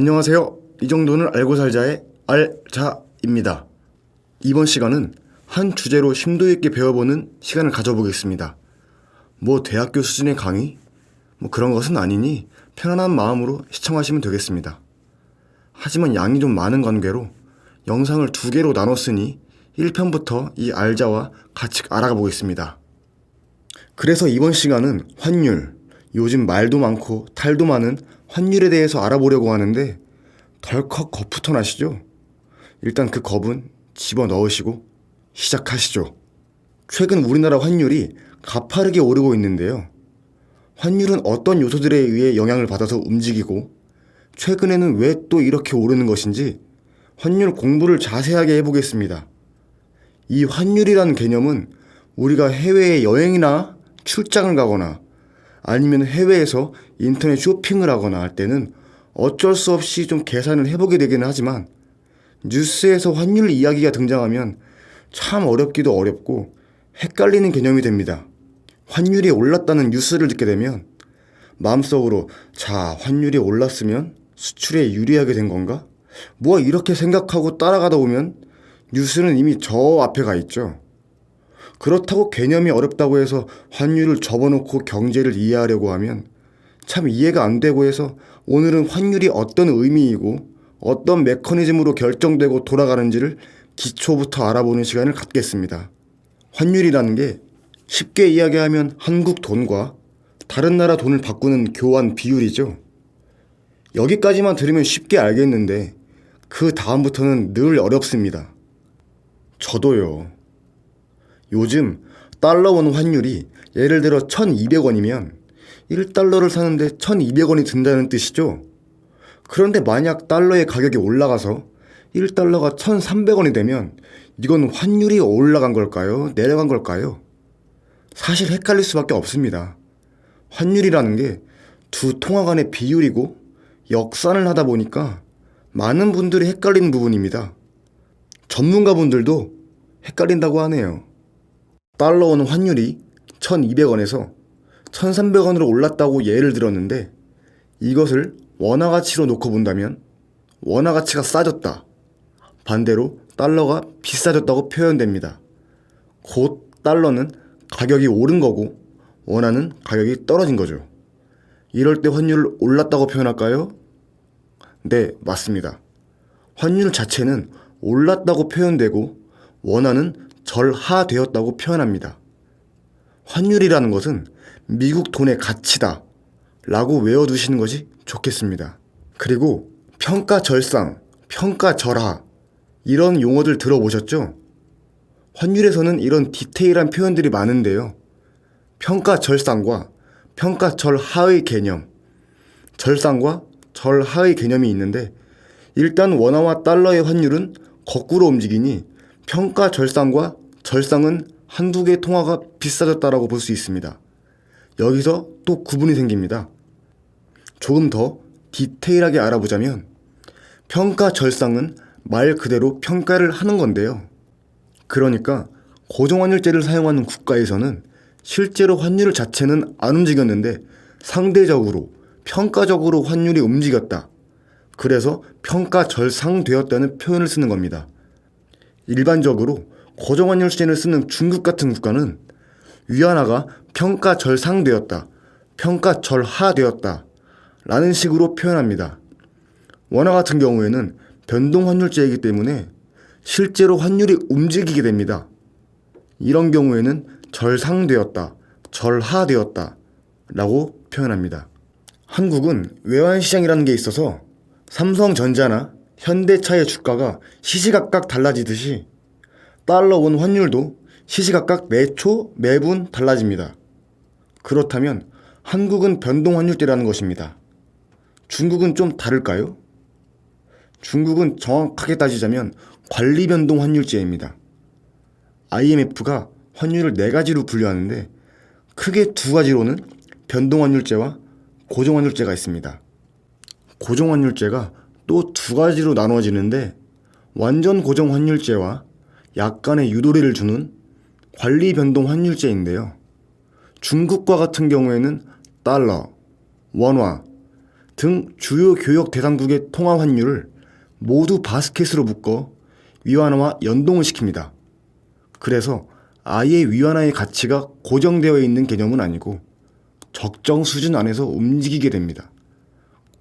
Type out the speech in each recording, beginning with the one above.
안녕하세요. 이 정도는 알고 살자의 알자입니다. 이번 시간은 한 주제로 심도 있게 배워보는 시간을 가져보겠습니다. 뭐 대학교 수준의 강의? 뭐 그런 것은 아니니 편안한 마음으로 시청하시면 되겠습니다. 하지만 양이 좀 많은 관계로 영상을 두 개로 나눴으니 1편부터 이 알자와 같이 알아가 보겠습니다. 그래서 이번 시간은 환율, 요즘 말도 많고 탈도 많은 환율에 대해서 알아보려고 하는데 덜컥 겁부터 나시죠? 일단 그 겁은 집어 넣으시고 시작하시죠. 최근 우리나라 환율이 가파르게 오르고 있는데요. 환율은 어떤 요소들에 의해 영향을 받아서 움직이고 최근에는 왜 또 이렇게 오르는 것인지 환율 공부를 자세하게 해보겠습니다. 이 환율이라는 개념은 우리가 해외에 여행이나 출장을 가거나 아니면 해외에서 인터넷 쇼핑을 하거나 할 때는 어쩔 수 없이 좀 계산을 해보게 되기는 하지만 뉴스에서 환율 이야기가 등장하면 참 어렵기도 어렵고 헷갈리는 개념이 됩니다. 환율이 올랐다는 뉴스를 듣게 되면 마음속으로 자, 환율이 올랐으면 수출에 유리하게 된 건가? 뭐 이렇게 생각하고 따라가다 보면 뉴스는 이미 저 앞에 가 있죠. 그렇다고 개념이 어렵다고 해서 환율을 접어놓고 경제를 이해하려고 하면 참 이해가 안 되고 해서 오늘은 환율이 어떤 의미이고 어떤 메커니즘으로 결정되고 돌아가는지를 기초부터 알아보는 시간을 갖겠습니다. 환율이라는 게 쉽게 이야기하면 한국 돈과 다른 나라 돈을 바꾸는 교환 비율이죠. 여기까지만 들으면 쉽게 알겠는데 그 다음부터는 늘 어렵습니다. 저도요. 요즘 달러 원 환율이 예를 들어 1200원이면 1달러를 사는데 1200원이 든다는 뜻이죠. 그런데 만약 달러의 가격이 올라가서 1달러가 1300원이 되면 이건 환율이 올라간 걸까요? 내려간 걸까요? 사실 헷갈릴 수밖에 없습니다. 환율이라는 게 두 통화 간의 비율이고 역산을 하다 보니까 많은 분들이 헷갈리는 부분입니다. 전문가분들도 헷갈린다고 하네요. 달러 원 환율이 1200원에서 1300원으로 올랐다고 예를 들었는데 이것을 원화 가치로 놓고 본다면 원화 가치가 싸졌다. 반대로 달러가 비싸졌다고 표현됩니다. 곧 달러는 가격이 오른 거고 원화는 가격이 떨어진 거죠. 이럴 때 환율을 올랐다고 표현할까요? 네, 맞습니다. 환율 자체는 올랐다고 표현되고 원화는 절하되었다고 표현합니다. 환율이라는 것은 미국 돈의 가치다 라고 외워두시는 것이 좋겠습니다. 그리고 평가절상, 평가절하 이런 용어들 들어보셨죠? 환율에서는 이런 디테일한 표현들이 많은데요. 평가절상과 평가절하의 개념, 절상과 절하의 개념이 있는데 일단 원화와 달러의 환율은 거꾸로 움직이니 평가절상과 절상은 한두 개의 통화가 비싸졌다라고 볼 수 있습니다. 여기서 또 구분이 생깁니다. 조금 더 디테일하게 알아보자면 평가 절상은 말 그대로 평가를 하는 건데요. 그러니까 고정환율제를 사용하는 국가에서는 실제로 환율 자체는 안 움직였는데 상대적으로 평가적으로 환율이 움직였다. 그래서 평가 절상되었다는 표현을 쓰는 겁니다. 일반적으로 고정환율 시제를 쓰는 중국 같은 국가는 위안화가 평가절상되었다, 평가절하되었다 라는 식으로 표현합니다. 원화 같은 경우에는 변동환율제이기 때문에 실제로 환율이 움직이게 됩니다. 이런 경우에는 절상되었다, 절하되었다 라고 표현합니다. 한국은 외환시장이라는 게 있어서 삼성전자나 현대차의 주가가 시시각각 달라지듯이 달러 원 환율도 시시각각 매초 매분 달라집니다. 그렇다면 한국은 변동 환율제라는 것입니다. 중국은 좀 다를까요? 중국은 정확하게 따지자면 관리 변동 환율제입니다. IMF가 환율을 네 가지로 분류하는데 크게 두 가지로는 변동 환율제와 고정 환율제가 있습니다. 고정 환율제가 또 두 가지로 나누어지는데 완전 고정 환율제와 약간의 유도리를 주는 관리 변동 환율제인데요. 중국과 같은 경우에는 달러, 원화, 등 주요 교역 대상국의 통화 환율을 모두 바스켓으로 묶어 위안화와 연동을 시킵니다. 그래서 아예 위안화의 가치가 고정되어 있는 개념은 아니고 적정 수준 안에서 움직이게 됩니다.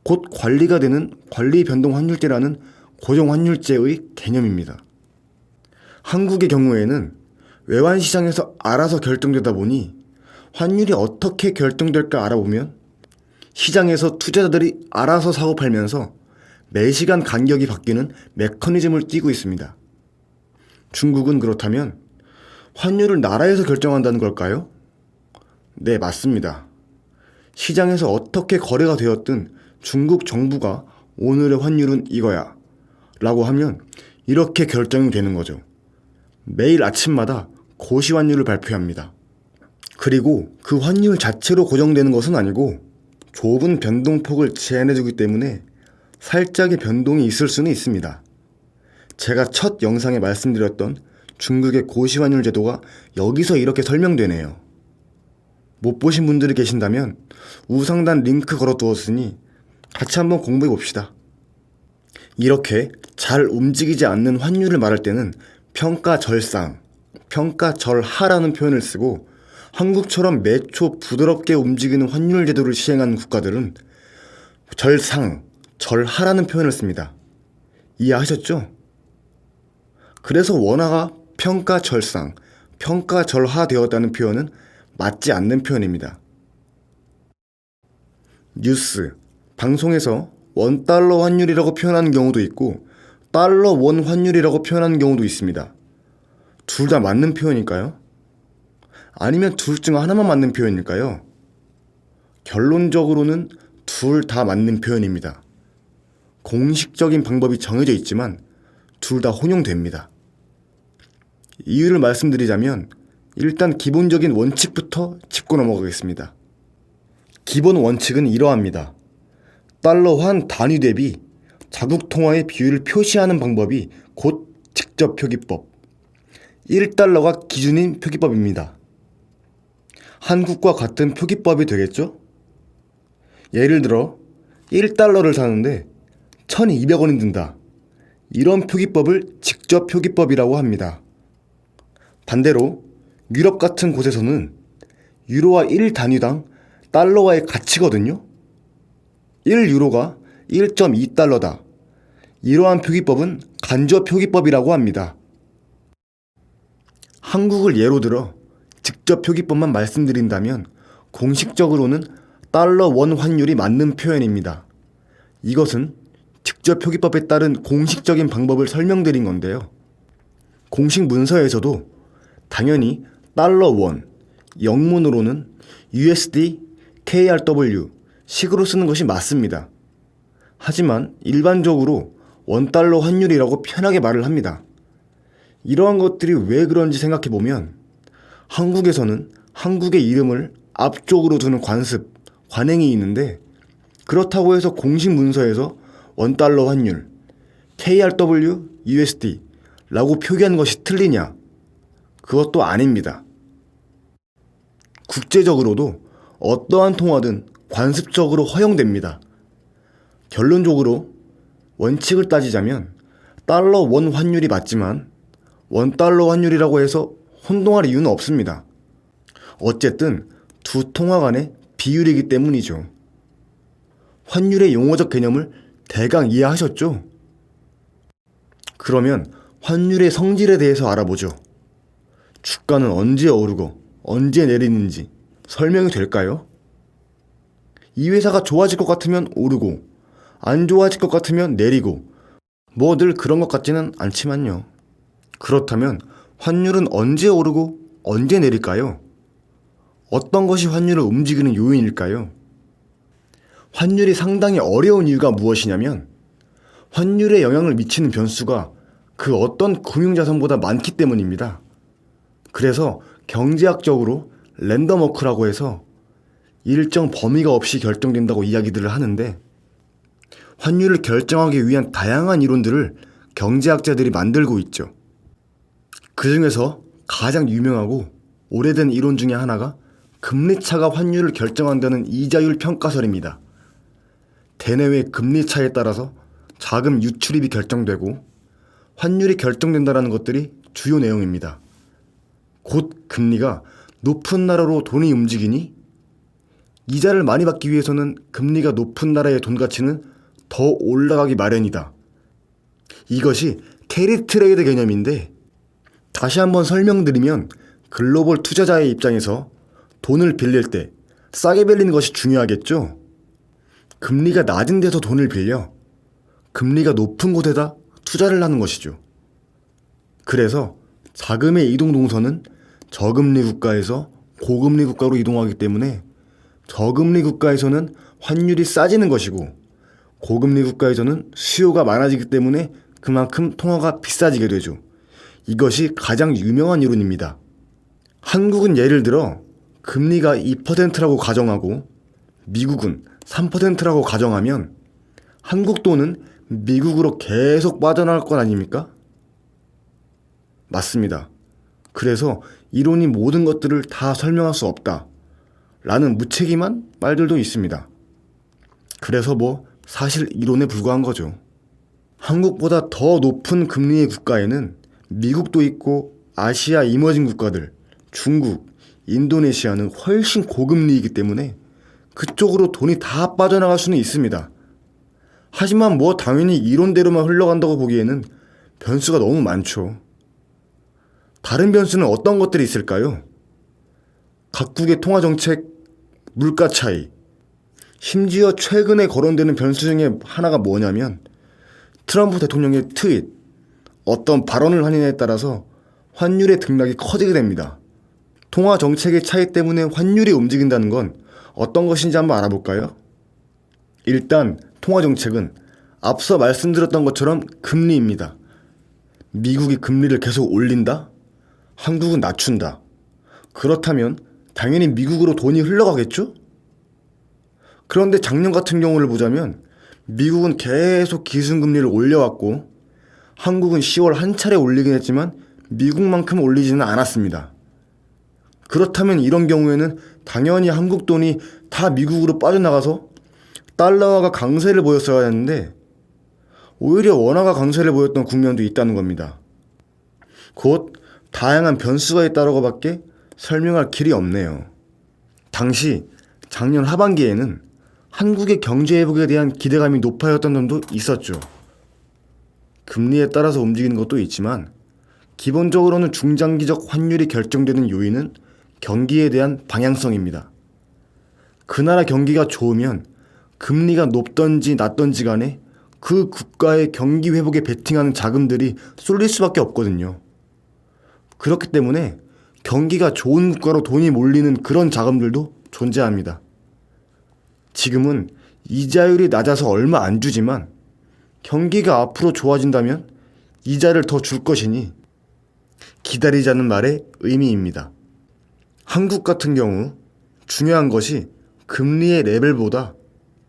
곧 관리가 되는 관리 변동 환율제라는 고정 환율제의 개념입니다. 한국의 경우에는 외환 시장에서 알아서 결정되다 보니 환율이 어떻게 결정될까 알아보면 시장에서 투자자들이 알아서 사고 팔면서 매시간 간격이 바뀌는 메커니즘을 띠고 있습니다. 중국은 그렇다면 환율을 나라에서 결정한다는 걸까요? 네, 맞습니다. 시장에서 어떻게 거래가 되었든 중국 정부가 오늘의 환율은 이거야 라고 하면 이렇게 결정이 되는 거죠. 매일 아침마다 고시 환율을 발표합니다. 그리고 그 환율 자체로 고정되는 것은 아니고 좁은 변동폭을 제한해주기 때문에 살짝의 변동이 있을 수는 있습니다. 제가 첫 영상에 말씀드렸던 중국의 고시환율 제도가 여기서 이렇게 설명되네요. 못 보신 분들이 계신다면 우상단 링크 걸어 두었으니 같이 한번 공부해 봅시다. 이렇게 잘 움직이지 않는 환율을 말할 때는 평가절상, 평가절하라는 표현을 쓰고 한국처럼 매초 부드럽게 움직이는 환율 제도를 시행하는 국가들은 절상, 절하라는 표현을 씁니다. 이해하셨죠? 그래서 원화가 평가절상, 평가절하되었다는 표현은 맞지 않는 표현입니다. 뉴스, 방송에서 원달러 환율이라고 표현하는 경우도 있고 달러 원 환율이라고 표현하는 경우도 있습니다. 둘 다 맞는 표현일까요? 아니면 둘 중 하나만 맞는 표현일까요? 결론적으로는 둘 다 맞는 표현입니다. 공식적인 방법이 정해져 있지만 둘 다 혼용됩니다. 이유를 말씀드리자면 일단 기본적인 원칙부터 짚고 넘어가겠습니다. 기본 원칙은 이러합니다. 달러 환 단위 대비 자국 통화의 비율을 표시하는 방법이 곧 직접 표기법. 1달러가 기준인 표기법입니다. 한국과 같은 표기법이 되겠죠? 예를 들어 1달러를 사는데 1200원이 든다. 이런 표기법을 직접 표기법이라고 합니다. 반대로 유럽 같은 곳에서는 유로와 1 단위당 달러와의 가치거든요. 1유로가 1.2달러다. 이러한 표기법은 간접 표기법이라고 합니다. 한국을 예로 들어 직접 표기법만 말씀드린다면 공식적으로는 달러 원 환율이 맞는 표현입니다. 이것은 직접 표기법에 따른 공식적인 방법을 설명드린 건데요. 공식 문서에서도 당연히 달러 원, 영문으로는 USD, KRW 식으로 쓰는 것이 맞습니다. 하지만 일반적으로 원달러 환율이라고 편하게 말을 합니다. 이러한 것들이 왜 그런지 생각해 보면 한국에서는 한국의 이름을 앞쪽으로 두는 관습, 관행이 있는데 그렇다고 해서 공식 문서에서 원달러 환율, KRW, USD 라고 표기하는 것이 틀리냐? 그것도 아닙니다. 국제적으로도 어떠한 통화든 관습적으로 허용됩니다. 결론적으로 원칙을 따지자면 달러 원 환율이 맞지만 원 달러 환율이라고 해서 혼동할 이유는 없습니다. 어쨌든 두 통화 간의 비율이기 때문이죠. 환율의 용어적 개념을 대강 이해하셨죠? 그러면 환율의 성질에 대해서 알아보죠. 주가는 언제 오르고 언제 내리는지 설명이 될까요? 이 회사가 좋아질 것 같으면 오르고 안 좋아질 것 같으면 내리고 뭐 늘 그런 것 같지는 않지만요. 그렇다면 환율은 언제 오르고 언제 내릴까요? 어떤 것이 환율을 움직이는 요인일까요? 환율이 상당히 어려운 이유가 무엇이냐면 환율에 영향을 미치는 변수가 그 어떤 금융자산보다 많기 때문입니다. 그래서 경제학적으로 랜덤워크라고 해서 일정 범위가 없이 결정된다고 이야기들을 하는데 환율을 결정하기 위한 다양한 이론들을 경제학자들이 만들고 있죠. 그 중에서 가장 유명하고 오래된 이론 중에 하나가 금리차가 환율을 결정한다는 이자율 평가설입니다. 대내외 금리 차에 따라서 자금 유출입이 결정되고 환율이 결정된다는 것들이 주요 내용입니다. 곧 금리가 높은 나라로 돈이 움직이니 이자를 많이 받기 위해서는 금리가 높은 나라의 돈 가치는 더 올라가기 마련이다. 이것이 캐리 트레이드 개념인데 다시 한번 설명드리면 글로벌 투자자의 입장에서 돈을 빌릴 때 싸게 빌리는 것이 중요하겠죠? 금리가 낮은 데서 돈을 빌려 금리가 높은 곳에다 투자를 하는 것이죠. 그래서 자금의 이동 동선은 저금리 국가에서 고금리 국가로 이동하기 때문에 저금리 국가에서는 환율이 싸지는 것이고 고금리 국가에서는 수요가 많아지기 때문에 그만큼 통화가 비싸지게 되죠. 이것이 가장 유명한 이론입니다. 한국은 예를 들어 금리가 2%라고 가정하고 미국은 3%라고 가정하면 한국 돈은 미국으로 계속 빠져나갈 것 아닙니까? 맞습니다. 그래서 이론이 모든 것들을 다 설명할 수 없다. 라는 무책임한 말들도 있습니다. 그래서 뭐 사실 이론에 불과한 거죠. 한국보다 더 높은 금리의 국가에는 미국도 있고 아시아 이머징 국가들, 중국, 인도네시아는 훨씬 고금리이기 때문에 그쪽으로 돈이 다 빠져나갈 수는 있습니다. 하지만 뭐 당연히 이론대로만 흘러간다고 보기에는 변수가 너무 많죠. 다른 변수는 어떤 것들이 있을까요? 각국의 통화 정책, 물가 차이, 심지어 최근에 거론되는 변수 중에 하나가 뭐냐면 트럼프 대통령의 트윗, 어떤 발언을 하느냐에 따라서 환율의 등락이 커지게 됩니다. 통화 정책의 차이 때문에 환율이 움직인다는 건 어떤 것인지 한번 알아볼까요? 일단 통화 정책은 앞서 말씀드렸던 것처럼 금리입니다. 미국이 금리를 계속 올린다? 한국은 낮춘다. 그렇다면 당연히 미국으로 돈이 흘러가겠죠? 그런데 작년 같은 경우를 보자면 미국은 계속 기준금리를 올려왔고 한국은 10월 한 차례 올리긴 했지만 미국만큼 올리지는 않았습니다. 그렇다면 이런 경우에는 당연히 한국 돈이 다 미국으로 빠져나가서 달러화가 강세를 보였어야 했는데 오히려 원화가 강세를 보였던 국면도 있다는 겁니다. 곧 다양한 변수가 있다라고 밖에 설명할 길이 없네요. 당시 작년 하반기에는 한국의 경제 회복에 대한 기대감이 높아졌던 점도 있었죠. 금리에 따라서 움직이는 것도 있지만 기본적으로는 중장기적 환율이 결정되는 요인은 경기에 대한 방향성입니다. 그 나라 경기가 좋으면 금리가 높던지 낮던지 간에 그 국가의 경기 회복에 베팅하는 자금들이 쏠릴 수밖에 없거든요. 그렇기 때문에 경기가 좋은 국가로 돈이 몰리는 그런 자금들도 존재합니다. 지금은 이자율이 낮아서 얼마 안 주지만 경기가 앞으로 좋아진다면 이자를 더 줄 것이니 기다리자는 말의 의미입니다. 한국 같은 경우 중요한 것이 금리의 레벨보다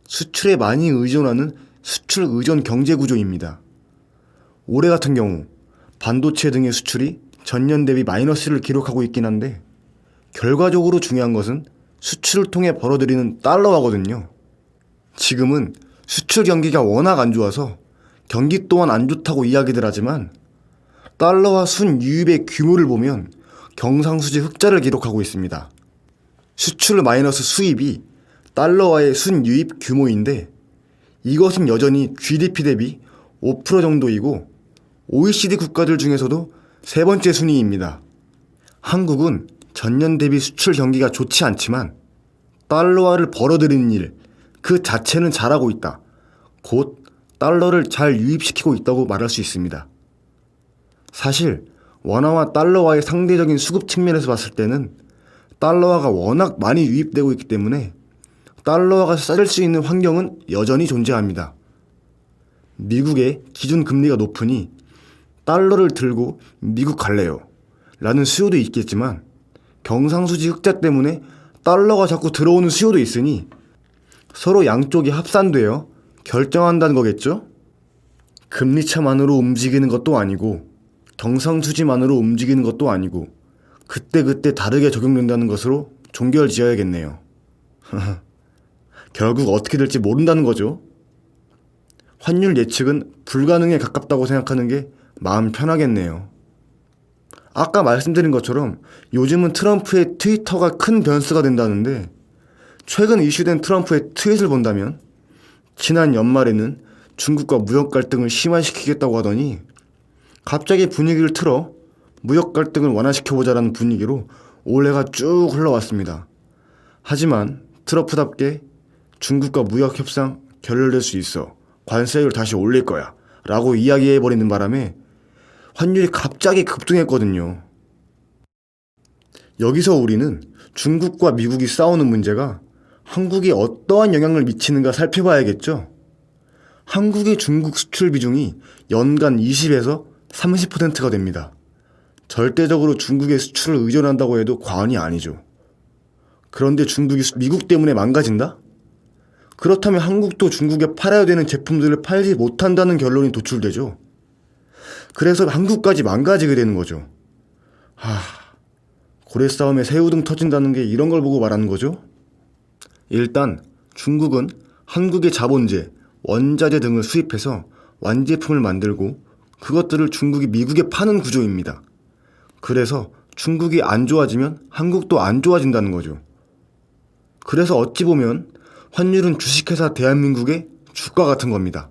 수출에 많이 의존하는 수출 의존 경제 구조입니다. 올해 같은 경우 반도체 등의 수출이 전년 대비 마이너스를 기록하고 있긴 한데 결과적으로 중요한 것은 수출을 통해 벌어들이는 달러화거든요. 지금은 수출 경기가 워낙 안 좋아서 경기 또한 안 좋다고 이야기들 하지만 달러화 순유입의 규모를 보면 경상수지 흑자를 기록하고 있습니다. 수출 마이너스 수입이 달러화의 순유입 규모인데 이것은 여전히 GDP 대비 5% 정도이고 OECD 국가들 중에서도 세 번째 순위입니다. 한국은 전년 대비 수출 경기가 좋지 않지만 달러화를 벌어들이는 일, 그 자체는 잘하고 있다. 곧 달러를 잘 유입시키고 있다고 말할 수 있습니다. 사실 원화와 달러와의 상대적인 수급 측면에서 봤을 때는 달러화가 워낙 많이 유입되고 있기 때문에 달러화가 싸질 수 있는 환경은 여전히 존재합니다. 미국의 기준 금리가 높으니 달러를 들고 미국 갈래요. 라는 수요도 있겠지만 경상수지 흑자 때문에 달러가 자꾸 들어오는 수요도 있으니 서로 양쪽이 합산되어 결정한다는 거겠죠? 금리차만으로 움직이는 것도 아니고 경상수지만으로 움직이는 것도 아니고 그때그때 다르게 적용된다는 것으로 종결 지어야겠네요. 결국 어떻게 될지 모른다는 거죠. 환율 예측은 불가능에 가깝다고 생각하는 게 마음 편하겠네요. 아까 말씀드린 것처럼 요즘은 트럼프의 트위터가 큰 변수가 된다는데 최근 이슈된 트럼프의 트윗을 본다면 지난 연말에는 중국과 무역 갈등을 심화시키겠다고 하더니 갑자기 분위기를 틀어 무역 갈등을 완화시켜보자라는 분위기로 올해가 쭉 흘러왔습니다. 하지만 트럼프답게 중국과 무역 협상 결렬될 수 있어 관세율 다시 올릴 거야 라고 이야기해버리는 바람에 환율이 갑자기 급등했거든요. 여기서 우리는 중국과 미국이 싸우는 문제가 한국이 어떠한 영향을 미치는가 살펴봐야겠죠. 한국의 중국 수출 비중이 연간 20에서 30%가 됩니다. 절대적으로 중국의 수출을 의존한다고 해도 과언이 아니죠. 그런데 중국이 수- 미국 때문에 망가진다? 그렇다면 한국도 중국에 팔아야 되는 제품들을 팔지 못한다는 결론이 도출되죠. 그래서 한국까지 망가지게 되는 거죠. 하, 고래 싸움에 새우등 터진다는 게 이런 걸 보고 말하는 거죠? 일단 중국은 한국의 자본재, 원자재 등을 수입해서 완제품을 만들고 그것들을 중국이 미국에 파는 구조입니다. 그래서 중국이 안 좋아지면 한국도 안 좋아진다는 거죠. 그래서 어찌 보면 환율은 주식회사 대한민국의 주가 같은 겁니다.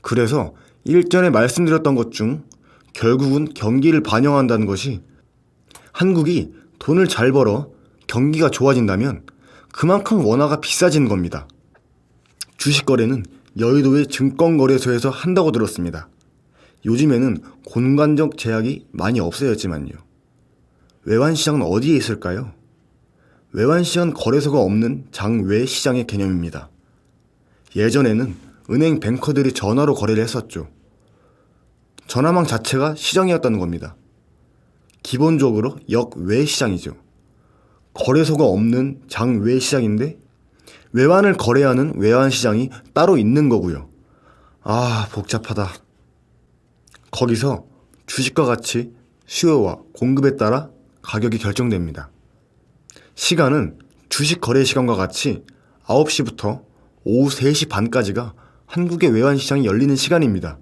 그래서 일전에 말씀드렸던 것 중 결국은 경기를 반영한다는 것이 한국이 돈을 잘 벌어 경기가 좋아진다면 그만큼 원화가 비싸지는 겁니다. 주식 거래는 여의도의 증권거래소에서 한다고 들었습니다. 요즘에는 공간적 제약이 많이 없어졌지만요. 외환시장은 어디에 있을까요? 외환시장 거래소가 없는 장외 시장의 개념입니다. 예전에는 은행 뱅커들이 전화로 거래를 했었죠. 전화망 자체가 시장이었다는 겁니다. 기본적으로 역외 시장이죠. 거래소가 없는 장외 시장인데 외환을 거래하는 외환 시장이 따로 있는 거고요. 아, 복잡하다. 거기서 주식과 같이 수요와 공급에 따라 가격이 결정됩니다. 시간은 주식 거래 시간과 같이 9시부터 오후 3시 반까지가 한국의 외환 시장이 열리는 시간입니다.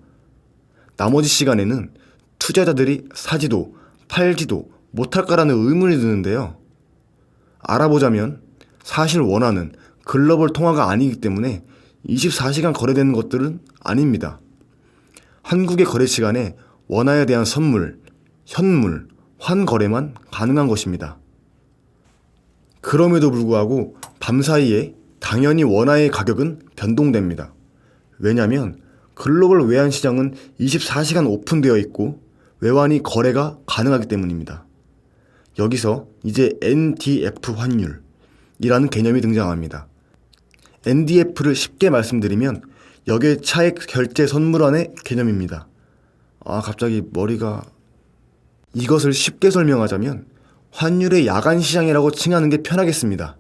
나머지 시간에는 투자자들이 사지도 팔지도 못할까라는 의문이 드는데요. 알아보자면 사실 원화는 글로벌 통화가 아니기 때문에 24시간 거래되는 것들은 아닙니다. 한국의 거래 시간에 원화에 대한 선물, 현물, 환거래만 가능한 것입니다. 그럼에도 불구하고 밤 사이에 당연히 원화의 가격은 변동됩니다. 왜냐하면 글로벌 외환 시장은 24시간 오픈되어 있고 외환이 거래가 가능하기 때문입니다. 여기서 이제 NDF 환율이라는 개념이 등장합니다. NDF를 쉽게 말씀드리면 역의 차액 결제 선물환의 개념입니다. 아, 갑자기 머리가 이것을 쉽게 설명하자면 환율의 야간 시장이라고 칭하는 게 편하겠습니다.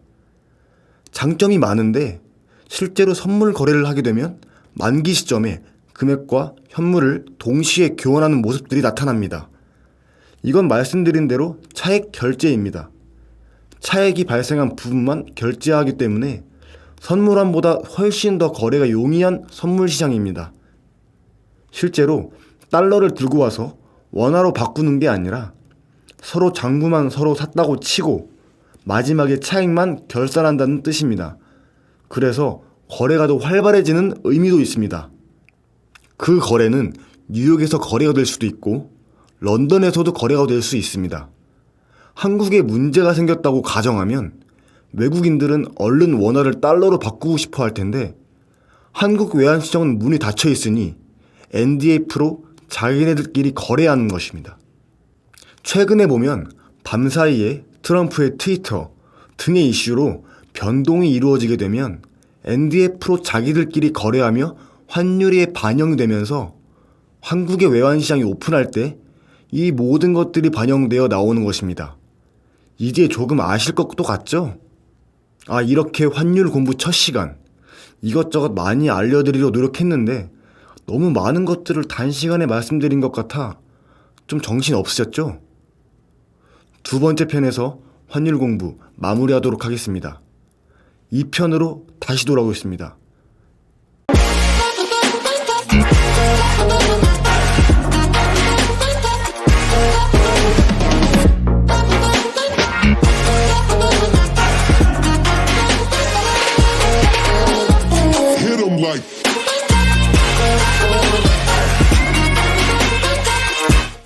장점이 많은데 실제로 선물 거래를 하게 되면 만기 시점에 금액과 현물을 동시에 교환하는 모습들이 나타납니다. 이건 말씀드린 대로 차액 결제입니다. 차액이 발생한 부분만 결제하기 때문에 선물환보다 훨씬 더 거래가 용이한 선물 시장입니다. 실제로 달러를 들고 와서 원화로 바꾸는 게 아니라 서로 장부만 서로 샀다고 치고 마지막에 차익만 결산한다는 뜻입니다. 그래서 거래가 더 활발해지는 의미도 있습니다. 그 거래는 뉴욕에서 거래가 될 수도 있고 런던에서도 거래가 될 수 있습니다. 한국에 문제가 생겼다고 가정하면 외국인들은 얼른 원화를 달러로 바꾸고 싶어 할 텐데 한국 외환 시장은 문이 닫혀 있으니 NDF로 자기네들끼리 거래하는 것입니다. 최근에 보면 밤사이에 트럼프의 트위터 등의 이슈로 변동이 이루어지게 되면 NDF로 자기들끼리 거래하며 환율이 반영되면서 한국의 외환시장이 오픈할 때 이 모든 것들이 반영되어 나오는 것입니다. 이제 조금 아실 것도 같죠? 아, 이렇게 환율 공부 첫 시간. 이것저것 많이 알려드리려 노력했는데 너무 많은 것들을 단시간에 말씀드린 것 같아 좀 정신 없으셨죠? 두 번째 편에서 환율 공부 마무리하도록 하겠습니다. 2편으로 다시 돌아오겠습니다.